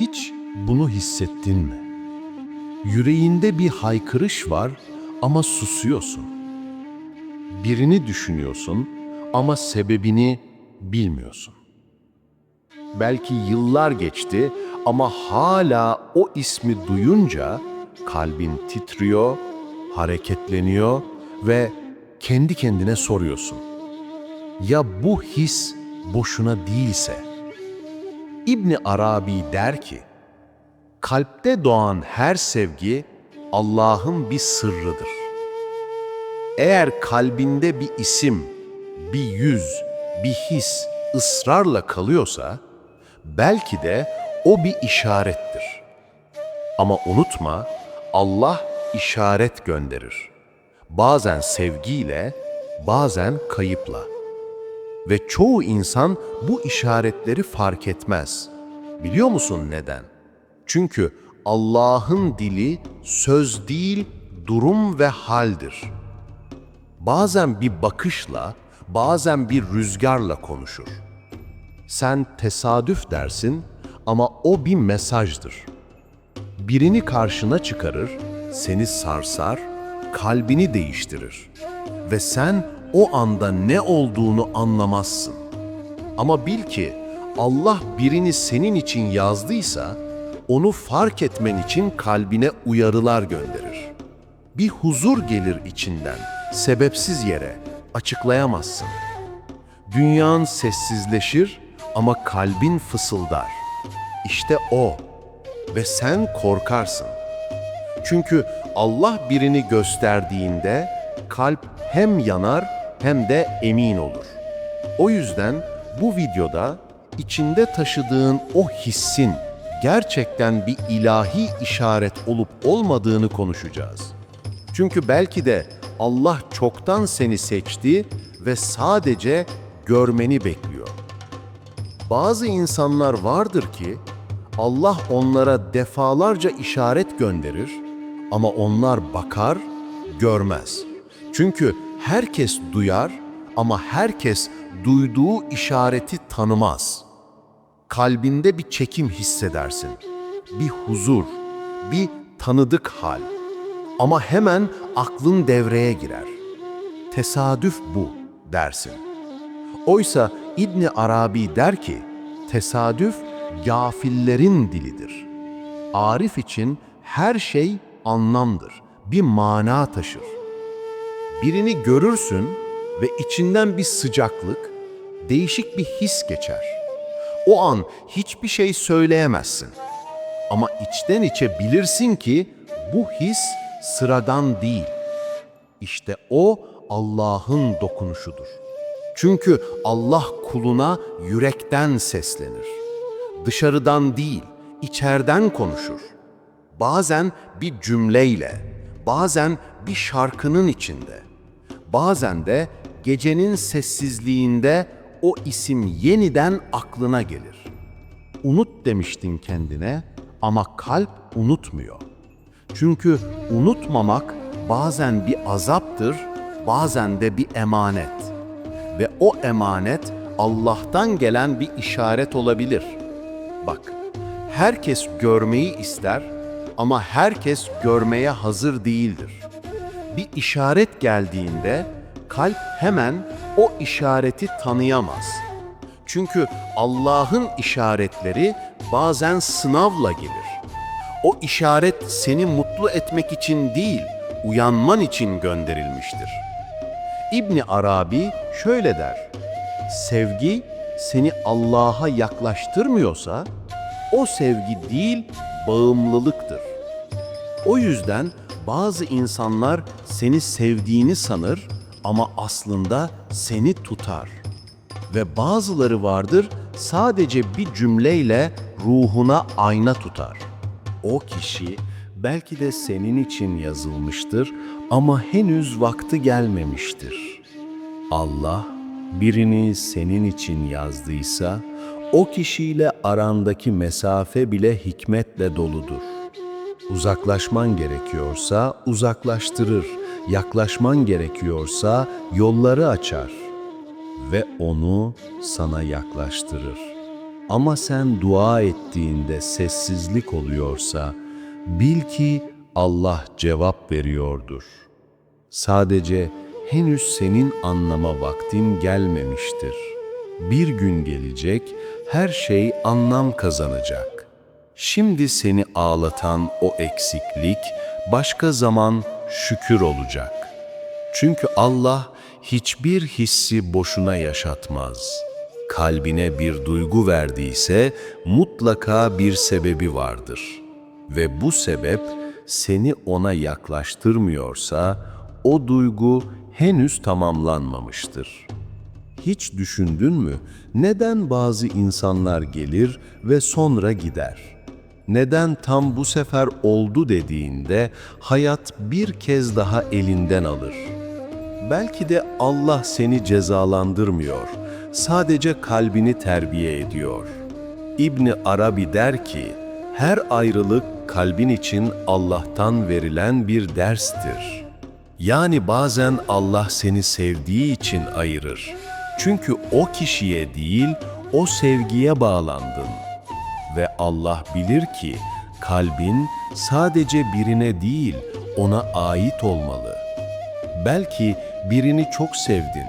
Hiç bunu hissettin mi? Yüreğinde bir haykırış var ama susuyorsun. Birini düşünüyorsun ama sebebini bilmiyorsun. Belki yıllar geçti ama hala o ismi duyunca kalbin titriyor, hareketleniyor ve kendi kendine soruyorsun. Ya bu his boşuna değilse? İbni Arabi der ki, kalpte doğan her sevgi Allah'ın bir sırrıdır. Eğer kalbinde bir isim, bir yüz, bir his ısrarla kalıyorsa, belki de o bir işarettir. Ama unutma, Allah işaret gönderir. Bazen sevgiyle, bazen kayıpla. Ve çoğu insan bu işaretleri fark etmez. Biliyor musun neden? Çünkü Allah'ın dili söz değil, durum ve haldir. Bazen bir bakışla, bazen bir rüzgarla konuşur. Sen tesadüf dersin ama o bir mesajdır. Birini karşına çıkarır, seni sarsar, kalbini değiştirir. Ve sen o anda ne olduğunu anlamazsın. Ama bil ki Allah birini senin için yazdıysa, onu fark etmen için kalbine uyarılar gönderir. Bir huzur gelir içinden, sebepsiz yere, açıklayamazsın. Dünyan sessizleşir ama kalbin fısıldar. İşte o ve sen korkarsın. Çünkü Allah birini gösterdiğinde kalp hem yanar hem de emin olur. O yüzden bu videoda içinde taşıdığın o hissin gerçekten bir ilahi işaret olup olmadığını konuşacağız. Çünkü belki de Allah çoktan seni seçti ve sadece görmeni bekliyor. Bazı insanlar vardır ki Allah onlara defalarca işaret gönderir ama onlar bakar, görmez. Çünkü herkes duyar ama herkes duyduğu işareti tanımaz. Kalbinde bir çekim hissedersin. Bir huzur, bir tanıdık hal. Ama hemen aklın devreye girer. Tesadüf bu dersin. Oysa İbni Arabi der ki, tesadüf gafillerin dilidir. Arif için her şey anlamdır, bir mana taşır. Birini görürsün ve içinden bir sıcaklık, değişik bir his geçer. O an hiçbir şey söyleyemezsin. Ama içten içe bilirsin ki bu his sıradan değil. İşte o Allah'ın dokunuşudur. Çünkü Allah kuluna yürekten seslenir. Dışarıdan değil, içerden konuşur. Bazen bir cümleyle, bazen bir şarkının içinde, bazen de gecenin sessizliğinde o isim yeniden aklına gelir. Unut demiştin kendine ama kalp unutmuyor. Çünkü unutmamak bazen bir azaptır, bazen de bir emanet. Ve o emanet Allah'tan gelen bir işaret olabilir. Bak, herkes görmeyi ister ama herkes görmeye hazır değildir. Bir işaret geldiğinde kalp hemen o işareti tanıyamaz. Çünkü Allah'ın işaretleri bazen sınavla gelir. O işaret seni mutlu etmek için değil, uyanman için gönderilmiştir. İbni Arabi şöyle der. Sevgi seni Allah'a yaklaştırmıyorsa o sevgi değil bağımlılıktır. O yüzden bazı insanlar seni sevdiğini sanır ama aslında seni tutar. Ve bazıları vardır sadece bir cümleyle ruhuna ayna tutar. O kişi belki de senin için yazılmıştır ama henüz vakti gelmemiştir. Allah birini senin için yazdıysa o kişiyle arandaki mesafe bile hikmetle doludur. Uzaklaşman gerekiyorsa uzaklaştırır, yaklaşman gerekiyorsa yolları açar ve onu sana yaklaştırır. Ama sen dua ettiğinde sessizlik oluyorsa, bil ki Allah cevap veriyordur. Sadece henüz senin anlama vaktin gelmemiştir. Bir gün gelecek, her şey anlam kazanacak. Şimdi seni ağlatan o eksiklik, başka zaman şükür olacak. Çünkü Allah hiçbir hissi boşuna yaşatmaz. Kalbine bir duygu verdiyse mutlaka bir sebebi vardır. Ve bu sebep seni ona yaklaştırmıyorsa o duygu henüz tamamlanmamıştır. Hiç düşündün mü neden bazı insanlar gelir ve sonra gider? Neden tam bu sefer oldu dediğinde hayat bir kez daha elinden alır? Belki de Allah seni cezalandırmıyor, sadece kalbini terbiye ediyor. İbni Arabi der ki, her ayrılık kalbin için Allah'tan verilen bir derstir. Yani bazen Allah seni sevdiği için ayırır. Çünkü o kişiye değil, o sevgiye bağlandın. Ve Allah bilir ki kalbin sadece birine değil, ona ait olmalı. Belki birini çok sevdin,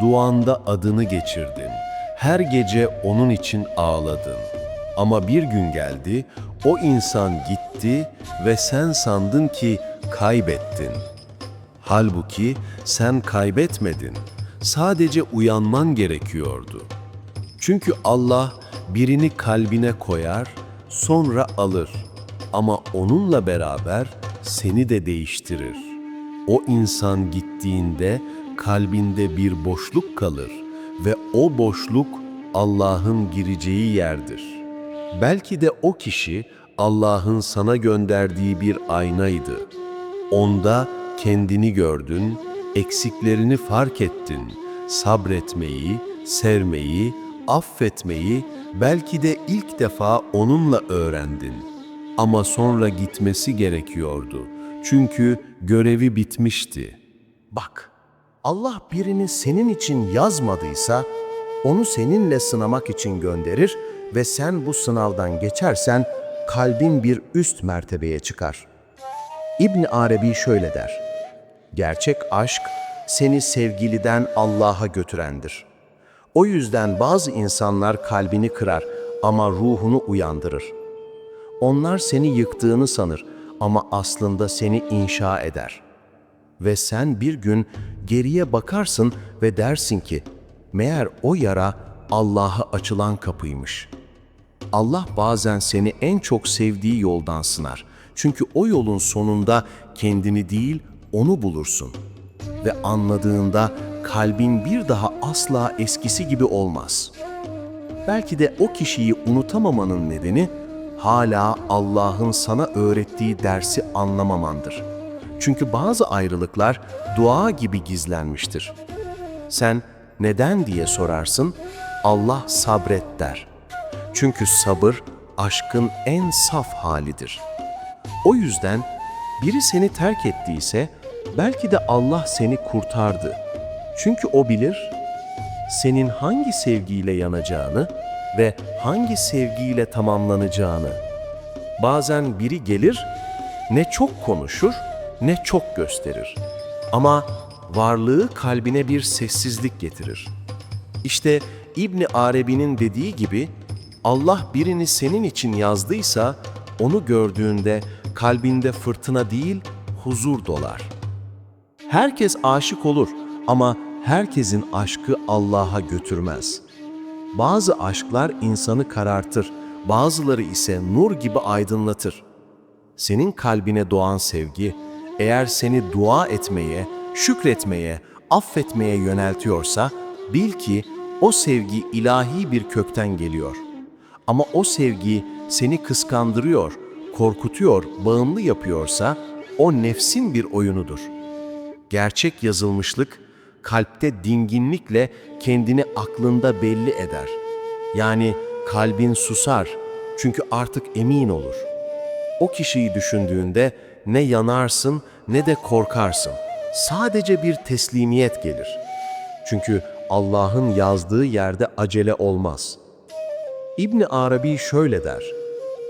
duanda adını geçirdin, her gece onun için ağladın. Ama bir gün geldi, o insan gitti ve sen sandın ki kaybettin. Halbuki sen kaybetmedin, sadece uyanman gerekiyordu. Çünkü Allah birini kalbine koyar, sonra alır. Ama onunla beraber seni de değiştirir. O insan gittiğinde kalbinde bir boşluk kalır ve o boşluk Allah'ın gireceği yerdir. Belki de o kişi Allah'ın sana gönderdiği bir aynaydı. Onda kendini gördün, eksiklerini fark ettin. Sabretmeyi, sevmeyi, affetmeyi belki de ilk defa onunla öğrendin. Ama sonra gitmesi gerekiyordu. Çünkü görevi bitmişti. Bak, Allah birini senin için yazmadıysa, onu seninle sınamak için gönderir ve sen bu sınavdan geçersen kalbin bir üst mertebeye çıkar. İbn Arabi şöyle der. Gerçek aşk seni sevgiliden Allah'a götürendir. O yüzden bazı insanlar kalbini kırar ama ruhunu uyandırır. Onlar seni yıktığını sanır ama aslında seni inşa eder. Ve sen bir gün geriye bakarsın ve dersin ki, meğer o yara Allah'a açılan kapıymış. Allah bazen seni en çok sevdiği yoldan sınar. Çünkü o yolun sonunda kendini değil, onu bulursun. Ve anladığında kalbin bir daha asla eskisi gibi olmaz.'' Belki de o kişiyi unutamamanın nedeni hala Allah'ın sana öğrettiği dersi anlamamandır. Çünkü bazı ayrılıklar dua gibi gizlenmiştir. Sen neden diye sorarsın, Allah sabret der. Çünkü sabır aşkın en saf halidir. O yüzden biri seni terk ettiyse belki de Allah seni kurtardı. Çünkü o bilir senin hangi sevgiyle yanacağını ve hangi sevgiyle tamamlanacağını. Bazen biri gelir, ne çok konuşur ne çok gösterir. Ama varlığı kalbine bir sessizlik getirir. İşte İbni Arabi'nin dediği gibi Allah birini senin için yazdıysa onu gördüğünde kalbinde fırtına değil huzur dolar. Herkes aşık olur ama herkesin aşkı Allah'a götürmez. Bazı aşklar insanı karartır, bazıları ise nur gibi aydınlatır. Senin kalbine doğan sevgi, eğer seni dua etmeye, şükretmeye, affetmeye yöneltiyorsa, bil ki o sevgi ilahi bir kökten geliyor. Ama o sevgi seni kıskandırıyor, korkutuyor, bağımlı yapıyorsa, o nefsin bir oyunudur. Gerçek yazılmışlık, kalpte dinginlikle kendini aklında belli eder. Yani kalbin susar çünkü artık emin olur. O kişiyi düşündüğünde ne yanarsın ne de korkarsın. Sadece bir teslimiyet gelir. Çünkü Allah'ın yazdığı yerde acele olmaz. İbni Arabi şöyle der.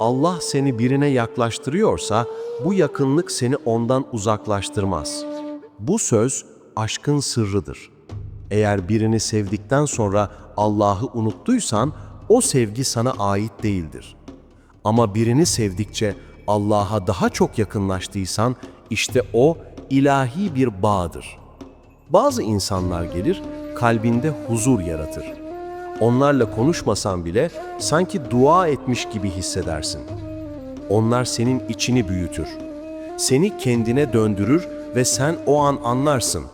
Allah seni birine yaklaştırıyorsa bu yakınlık seni ondan uzaklaştırmaz. Bu söz aşkın sırrıdır. Eğer birini sevdikten sonra Allah'ı unuttuysan o sevgi sana ait değildir. Ama birini sevdikçe Allah'a daha çok yakınlaştıysan işte o ilahi bir bağdır. Bazı insanlar gelir, kalbinde huzur yaratır. Onlarla konuşmasan bile sanki dua etmiş gibi hissedersin. Onlar senin içini büyütür. Seni kendine döndürür ve sen o an anlarsın.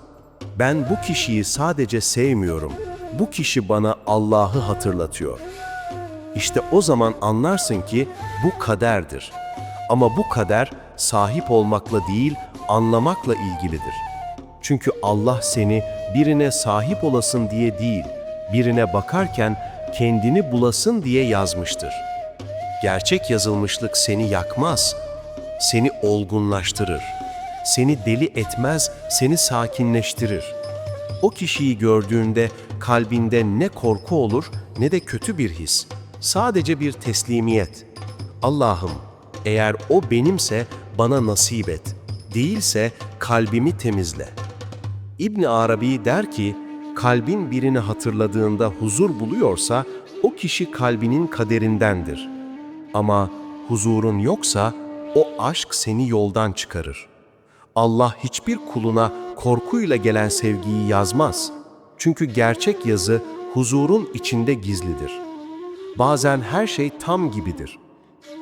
Ben bu kişiyi sadece sevmiyorum. Bu kişi bana Allah'ı hatırlatıyor. İşte o zaman anlarsın ki bu kaderdir. Ama bu kader sahip olmakla değil, anlamakla ilgilidir. Çünkü Allah seni birine sahip olasın diye değil, birine bakarken kendini bulasın diye yazmıştır. Gerçek yazılmışlık seni yakmaz, seni olgunlaştırır. Seni deli etmez, seni sakinleştirir. O kişiyi gördüğünde kalbinde ne korku olur ne de kötü bir his. Sadece bir teslimiyet. Allah'ım eğer o benimse bana nasip et. Değilse kalbimi temizle. İbn Arabi der ki, kalbin birini hatırladığında huzur buluyorsa o kişi kalbinin kaderindendir. Ama huzurun yoksa o aşk seni yoldan çıkarır. Allah hiçbir kuluna korkuyla gelen sevgiyi yazmaz. Çünkü gerçek yazı huzurun içinde gizlidir. Bazen her şey tam gibidir.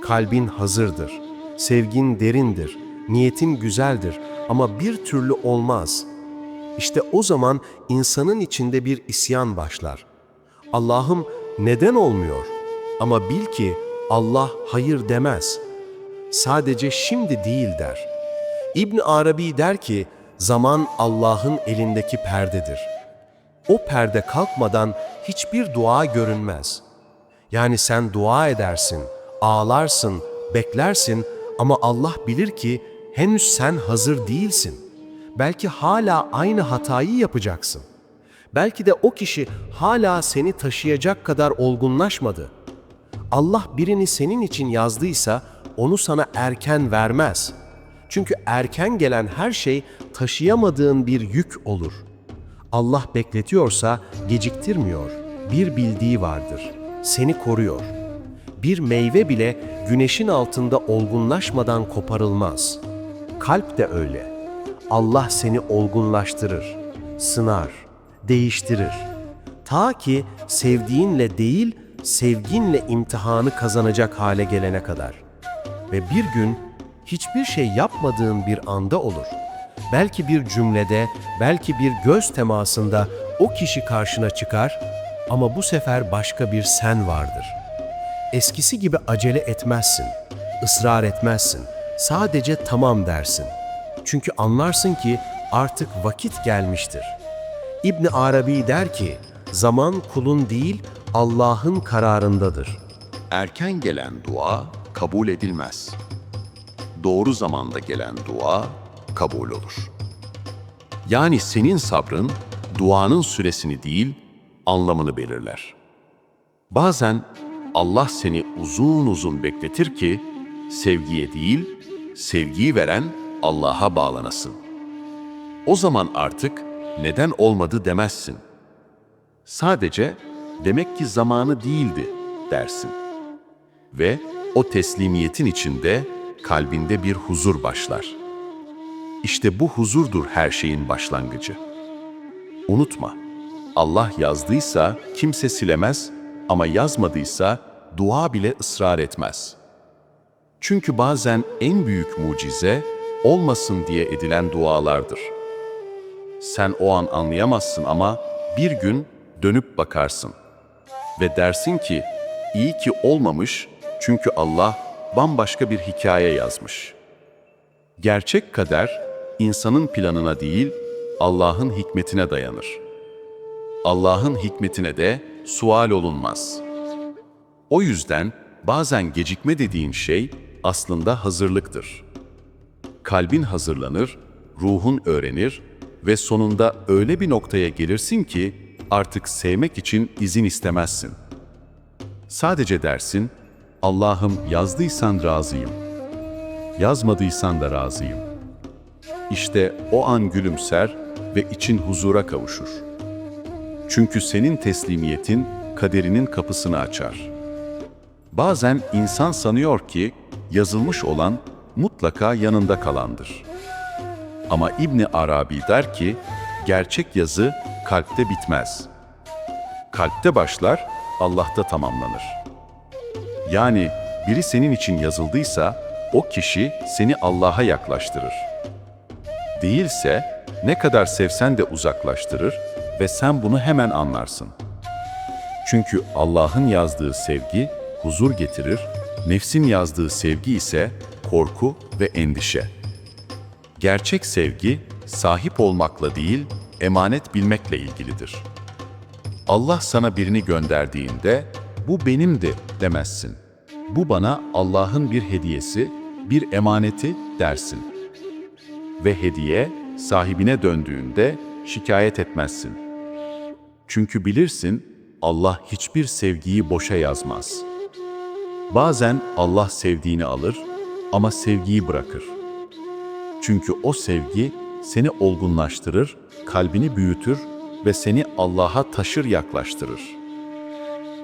Kalbin hazırdır, sevgin derindir, niyetin güzeldir ama bir türlü olmaz. İşte o zaman insanın içinde bir isyan başlar. Allah'ım neden olmuyor? Ama bil ki Allah hayır demez. Sadece şimdi değil der. İbn Arabi der ki, zaman Allah'ın elindeki perdedir. O perde kalkmadan hiçbir dua görünmez. Yani sen dua edersin, ağlarsın, beklersin ama Allah bilir ki henüz sen hazır değilsin. Belki hala aynı hatayı yapacaksın. Belki de o kişi hala seni taşıyacak kadar olgunlaşmadı. Allah birini senin için yazdıysa onu sana erken vermez. Çünkü erken gelen her şey taşıyamadığın bir yük olur. Allah bekletiyorsa geciktirmiyor. Bir bildiği vardır. Seni koruyor. Bir meyve bile güneşin altında olgunlaşmadan koparılmaz. Kalp de öyle. Allah seni olgunlaştırır, sınar, değiştirir. Ta ki sevdiğinle değil, sevginle imtihanı kazanacak hale gelene kadar. Ve bir gün hiçbir şey yapmadığın bir anda olur. Belki bir cümlede, belki bir göz temasında o kişi karşına çıkar ama bu sefer başka bir sen vardır. Eskisi gibi acele etmezsin, ısrar etmezsin, sadece tamam dersin. Çünkü anlarsın ki artık vakit gelmiştir. İbni Arabi der ki, zaman kulun değil Allah'ın kararındadır. Erken gelen dua kabul edilmez. Doğru zamanda gelen dua kabul olur. Yani senin sabrın duanın süresini değil, anlamını belirler. Bazen Allah seni uzun uzun bekletir ki sevgiye değil, sevgiyi veren Allah'a bağlanasın. O zaman artık neden olmadı demezsin. Sadece demek ki zamanı değildi dersin. Ve o teslimiyetin içinde kalbinde bir huzur başlar. İşte bu huzurdur her şeyin başlangıcı. Unutma, Allah yazdıysa kimse silemez ama yazmadıysa dua bile ısrar etmez. Çünkü bazen en büyük mucize olmasın diye edilen dualardır. Sen o an anlayamazsın ama bir gün dönüp bakarsın ve dersin ki iyi ki olmamış çünkü Allah bambaşka bir hikaye yazmış. Gerçek kader insanın planına değil Allah'ın hikmetine dayanır. Allah'ın hikmetine de sual olunmaz. O yüzden bazen gecikme dediğin şey aslında hazırlıktır. Kalbin hazırlanır, ruhun öğrenir ve sonunda öyle bir noktaya gelirsin ki artık sevmek için izin istemezsin. Sadece dersin, Allah'ım yazdıysan razıyım. Yazmadıysan da razıyım. İşte o an gülümser ve için huzura kavuşur. Çünkü senin teslimiyetin kaderinin kapısını açar. Bazen insan sanıyor ki yazılmış olan mutlaka yanında kalandır. Ama İbni Arabi der ki, gerçek yazı kalpte bitmez. Kalpte başlar, Allah'ta tamamlanır. Yani biri senin için yazıldıysa, o kişi seni Allah'a yaklaştırır. Değilse, ne kadar sevsen de uzaklaştırır ve sen bunu hemen anlarsın. Çünkü Allah'ın yazdığı sevgi huzur getirir, nefsin yazdığı sevgi ise korku ve endişe. Gerçek sevgi sahip olmakla değil, emanet bilmekle ilgilidir. Allah sana birini gönderdiğinde bu benimdi demezsin. Bu bana Allah'ın bir hediyesi, bir emaneti dersin. Ve hediye sahibine döndüğünde şikayet etmezsin. Çünkü bilirsin Allah hiçbir sevgiyi boşa yazmaz. Bazen Allah sevdiğini alır ama sevgiyi bırakır. Çünkü o sevgi seni olgunlaştırır, kalbini büyütür ve seni Allah'a taşır yaklaştırır.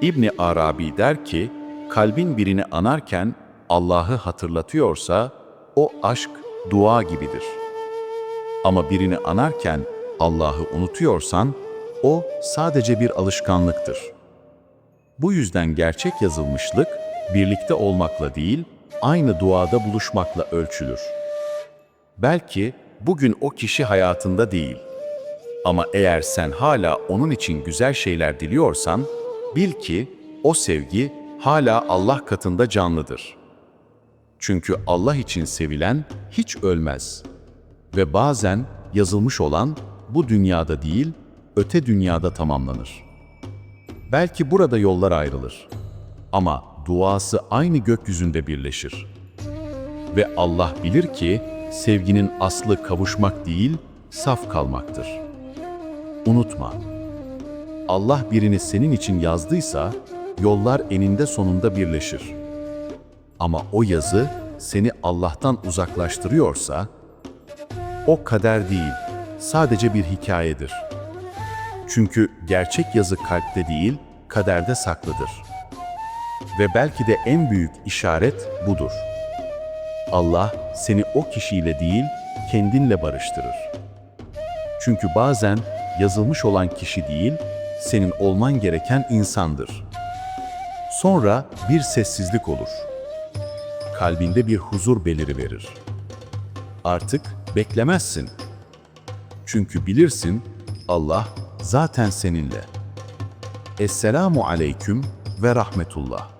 İbni Arabi der ki, kalbin birini anarken Allah'ı hatırlatıyorsa o aşk dua gibidir. Ama birini anarken Allah'ı unutuyorsan o sadece bir alışkanlıktır. Bu yüzden gerçek yazılmışlık birlikte olmakla değil, aynı duada buluşmakla ölçülür. Belki bugün o kişi hayatında değil. Ama eğer sen hala onun için güzel şeyler diliyorsan, bil ki o sevgi hala Allah katında canlıdır. Çünkü Allah için sevilen hiç ölmez. Ve bazen yazılmış olan bu dünyada değil, öte dünyada tamamlanır. Belki burada yollar ayrılır. Ama duası aynı gökyüzünde birleşir. Ve Allah bilir ki sevginin aslı kavuşmak değil, saf kalmaktır. Unutma. Allah birini senin için yazdıysa yollar eninde sonunda birleşir. Ama o yazı seni Allah'tan uzaklaştırıyorsa o kader değil, sadece bir hikayedir. Çünkü gerçek yazı kalpte değil, kaderde saklıdır. Ve belki de en büyük işaret budur. Allah seni o kişiyle değil, kendinle barıştırır. Çünkü bazen yazılmış olan kişi değil, senin olman gereken insandır. Sonra bir sessizlik olur. Kalbinde bir huzur beliriverir. Artık beklemezsin. Çünkü bilirsin Allah zaten seninle. Esselamu aleyküm ve rahmetullah.